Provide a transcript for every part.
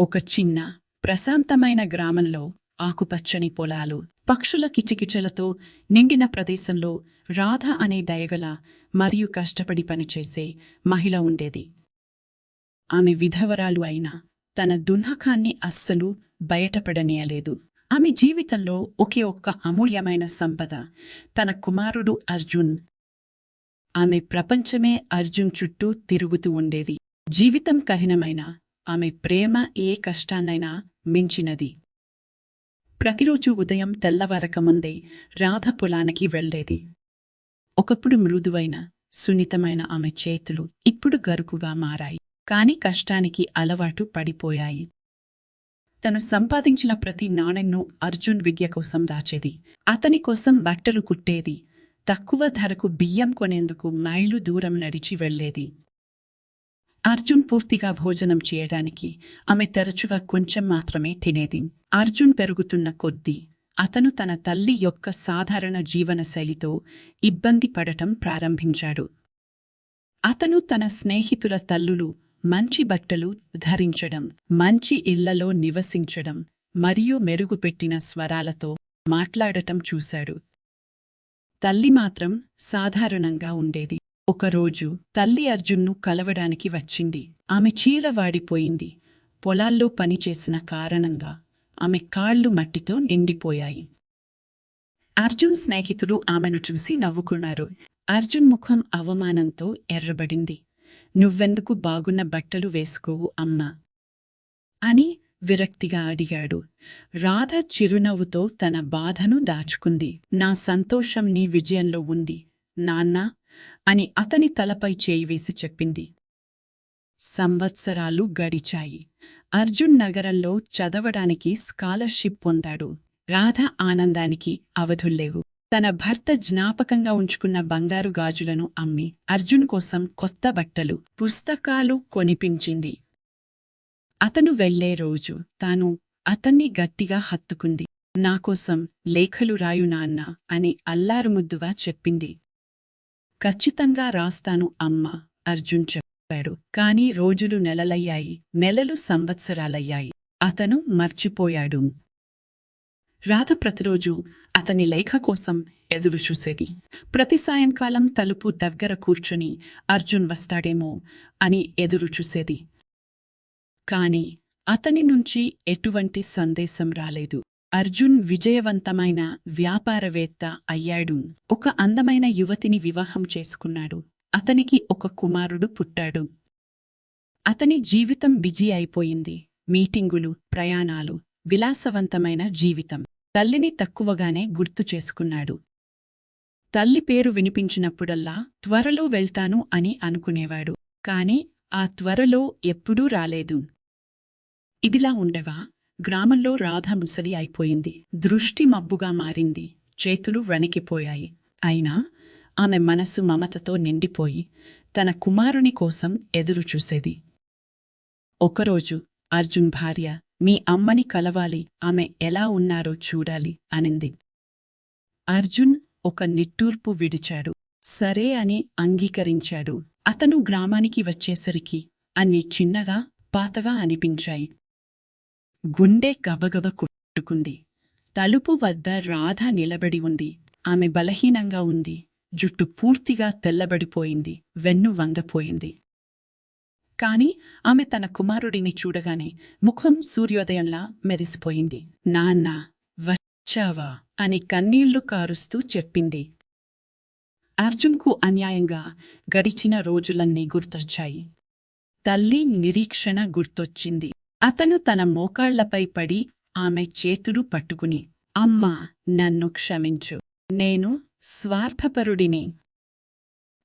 ఒక చిన్న ప్రశాంతమైన గ్రామంలో ఆకుపచ్చని పొలాలు పక్షుల కిచకిచలతో నిండిన ప్రదేశంలో రాధ అనే దయగల మరియు కష్టపడి పనిచేసే మహిళ ఉండేది. ఆమె విధవరాలు అయినా తన దున్నకాన్ని అస్సలు బయటపడనీయలేదు. ఆమె జీవితంలో ఒకే ఒక్క అమూల్యమైన సంపద తన కుమారుడు అర్జున్. ఆమె ప్రపంచమే అర్జున్ చుట్టూ తిరుగుతూ ఉండేది. జీవితం కఠినమైన ఆమె ప్రేమ ఏ కష్టాన్నైనా మించినది. ప్రతిరోజు ఉదయం తెల్లవారకముందే రాధ పొలానికి వెళ్ళేది. ఒకప్పుడు మృదువైన సున్నితమైన ఆమె చేతులు ఇప్పుడు గరుకుగా మారాయి. కాని కష్టానికి అలవాటు పడిపోయాయి. తను సంపాదించిన ప్రతి నాణెన్ను అర్జున్ విద్య కోసం దాచేది. అతని కోసం బట్టలు కుట్టేది. తక్కువ ధరకు బియ్యం కొనేందుకు మైలు దూరం నడిచి వెళ్ళేది. అర్జున్ పూర్తిగా భోజనం చేయడానికి ఆమె తరచుగా కొంచెం మాత్రమే తినేది. అర్జున్ పెరుగుతున్న కొద్దీ అతను తన తల్లి యొక్క సాధారణ జీవనశైలితో ఇబ్బంది పడటం ప్రారంభించాడు. అతను తన స్నేహితుల తల్లులు మంచి బట్టలు ధరించడం మంచి ఇళ్ళలో నివసించడం మరియు మెరుగుపెట్టిన స్వరాలతో మాట్లాడటం చూశాడు. తల్లి మాత్రం సాధారణంగా ఉండేది. ఒకరోజు తల్లి అర్జున్ను కలవడానికి వచ్చింది. ఆమె చీర వాడిపోయింది. పొలాల్లో పనిచేసిన కారణంగా ఆమె కాళ్ళు మట్టితో నిండిపోయాయి. అర్జున్ స్నేహితులు ఆమెను చూసి నవ్వుకున్నారు. అర్జున్ ముఖం అవమానంతో ఎర్రబడింది. నువ్వెందుకు బాగున్న బట్టలు వేసుకోవు అమ్మా అని విరక్తిగా అడిగాడు. రాధ చిరునవ్వుతో తన బాధను దాచుకుంది. నా సంతోషం నీ విజయంలో ఉంది. నాన్నా అని అతని తలపై చేయి వేసి చెప్పింది. సంవత్సరాలు గడిచాయి. అర్జున్ నగరంలో చదవడానికి స్కాలర్షిప్ పొందాడు. రాధ ఆనందానికి అవధుల్లేవు తన భర్త జ్ఞాపకంగా ఉంచుకున్న బంగారు గాజులను అమ్మి అర్జున్ కోసం కొత్త బట్టలు పుస్తకాలు కొనిపించింది. అతను వెళ్ళే రోజు తాను అతన్ని గట్టిగా హత్తుకుంది. నాకోసం లేఖలు రాయునాన్న అని అల్లారుముద్దుగా చెప్పింది. ఖచ్చితంగా రాస్తాను అమ్మ అర్జున్ చెప్పాడు. కాని రోజులు నెలలయ్యాయి నెలలు సంవత్సరాలయ్యాయి. అతను మర్చిపోయాడు. రాధ ప్రతిరోజు అతని లేఖ కోసం ఎదురుచూసేది ప్రతి సాయంకాలం తలుపు దగ్గర కూర్చుని అర్జున్ వస్తాడేమో అని ఎదురుచూసేది కాని అతని నుంచి ఎటువంటి సందేశం రాలేదు. అర్జున్ విజయవంతమైన వ్యాపారవేత్త అయ్యాడు. ఒక అందమైన యువతిని వివాహం చేసుకున్నాడు. అతనికి ఒక కుమారుడు పుట్టాడు. అతని జీవితం బిజీ అయిపోయింది. మీటింగులు ప్రయాణాలు విలాసవంతమైన జీవితం. తల్లిని తక్కువగానే గుర్తు చేసుకున్నాడు. తల్లి పేరు వినిపించినప్పుడల్లా త్వరలో వెళ్తాను అని అనుకునేవాడు. కాని ఆ త్వరలో ఎప్పుడూ రాలేదు. ఇదిలా ఉండవా? గ్రామంలో రాధ ముసలి అయిపోయింది. దృష్టి మబ్బుగా మారింది. చేతులు వణికిపోయాయి. అయినా ఆమె మనసు మమతతో నిండిపోయి తన కుమారుని కోసం ఎదురుచూసేది ఒకరోజు అర్జున్ భార్య మీ అమ్మని కలవాలి. ఆమె ఎలా ఉన్నారో చూడాలి అనింది. అర్జున్ ఒక నిట్టూర్పు విడిచాడు. సరే అని అంగీకరించాడు. అతను గ్రామానికి వచ్చేసరికి అన్ని చిన్నగా పాతగా అనిపించాయి. గుండె గబగబ కొట్టుకుంది. తలుపు వద్ద రాధ నిలబడి ఉంది. ఆమె బలహీనంగా ఉంది. జుట్టు పూర్తిగా తెల్లబడిపోయింది. వెన్ను వంగపోయింది. కాని ఆమె తన కుమారుడిని చూడగానే ముఖం సూర్యోదయంలా మెరిసిపోయింది. నాన్న వచ్చావా? అని కన్నీళ్ళు కారుస్తూ చెప్పింది. అర్జున్కు అన్యాయంగా గడిచిన రోజులన్నీ గుర్తొచ్చాయి. తల్లి నిరీక్షణ గుర్తొచ్చింది. అతను తన మోకాళ్ళపై పడి ఆమె చేతులు పట్టుకుని అమ్మా నన్ను క్షమించు. నేను స్వార్థపరుడిని.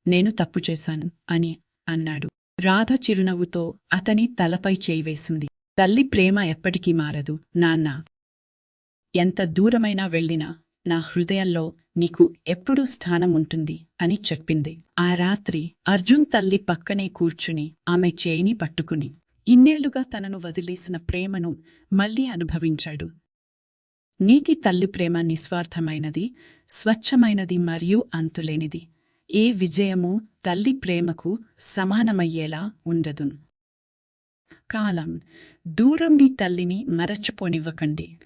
నేను తప్పు చేశాను అని అన్నాడు. రాధ చిరునవ్వుతో అతని తలపై చేయివేసింది తల్లి ప్రేమ ఎప్పటికీ మారదు నాన్న. ఎంత దూరమైనా వెళ్ళినా నా హృదయంలో నీకు ఎప్పుడూ స్థానం ఉంటుంది అని చెప్పింది. ఆ రాత్రి అర్జున్ తల్లి పక్కనే కూర్చుని ఆమె చేయిని పట్టుకుని ఇన్నేళ్ళుగా తనను వదిలేసిన ప్రేమను మళ్ళీ అనుభవించాడు. నీటి తల్లి ప్రేమ నిస్వార్థమైనది స్వచ్ఛమైనది మరియు అంతులేనిది. ఏ విజయమూ తల్లి ప్రేమకు సమానమయ్యేలా ఉండదు. కాలం. దూరం మీ తల్లిని మరచిపోనివ్వకండి.